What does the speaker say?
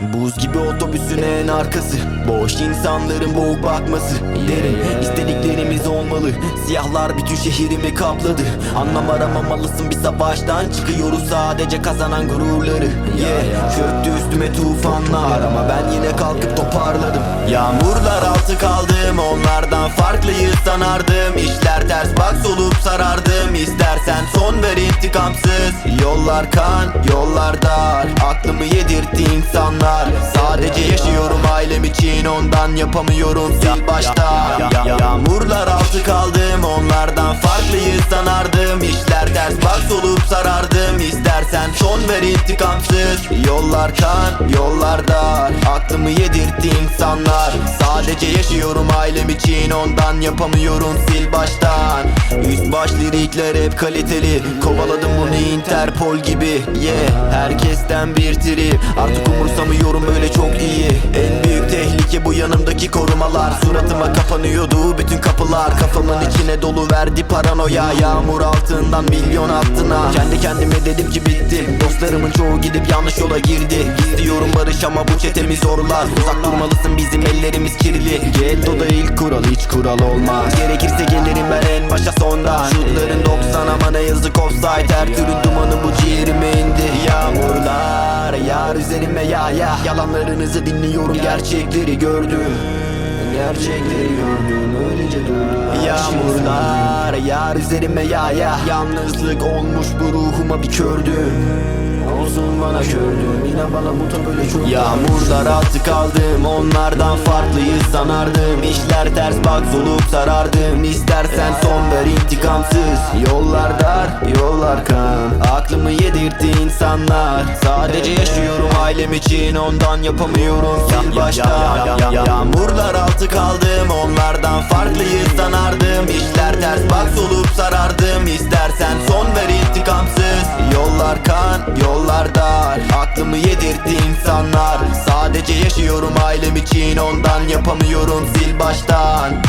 Buz gibi otobüsün en arkası. Boş insanların boğuk bakması. Derin istediklerimiz olmalı. Siyahlar bütün şehrimi kapladı. Anlam aramamalısın bir savaştan Çıkıyoruz. Sadece kazanan gururları. Yeah Çöktü üstüme tufanlar Ama ben yine kalkıp toparladım. Yağmurlar altı kaldım Onlardan farklıyız sanardım solup sarardım İstersen. Son ver intikamsız. Yollar kan yollar dar. Aklımı yedirtti insanlar. Sadece yaşıyorum ailem için. Ondan yapamıyorum. Sil başta. Ya- ya- Yağmurlar altı kaldım. Onlardan farklıyız sanardım İstersen son ver intikamsız. Yollar kan yollar dar. Aklımı yedirtti insanlar. Sadece yaşıyorum ailem için. Ondan yapamıyorum sil baştan. Üst baş lirikler hep kaliteli. Kovaladım bunu Interpol gibi. Yeah herkesten bir trip. Artık umursamıyorum öyle çok iyi. En büyük tehlike bu yanımdaki korumalar. Suratıma kapanıyordu bütün kapılar. Kafamın içine dolu verdi paranoya. Yağmur altından milyon altına. Kendi kendime dedim ki bitti Dostlarımın çoğu gidip yanlış yola girdi. İstiyorum barış ama bu çetemi zorlar. Uzak durmalısın bizim ellerimiz kirli. Getto'da ilk kural hiç kural olmaz. Gerekirse gelirim ben en başa sondan Şutların 90 ama ne yazık offside. Her türün dumanı bu ciğerime indi. Yağmurlar yar üzerime ya ya. Yalanlarınızı dinliyorum gerçekleri gördüm. Gerçekleri gördüm öylece durdum Yağmurlar yar üzerime ya ya. Yalnızlık olmuş bu ruhuma bir kördüm Olsun bana kördüm yine bana bu böyle çok Yağmurlar altı kaldım onlardan farklıyız sanardım. İşler ters bak solup sarardım. İstersen son ver intikamsız. Yollar dar yollar kan. Aklımı yedirtti insanlar. Sadece yaşıyorum ailem için ondan yapamıyorum. Sil baştan Yağmurlar altı kaldım onlardan farklıyız sanardım. İşler Aklımı yedirtti insanlar. Sadece yaşıyorum ailem için. Ondan yapamıyorum sil baştan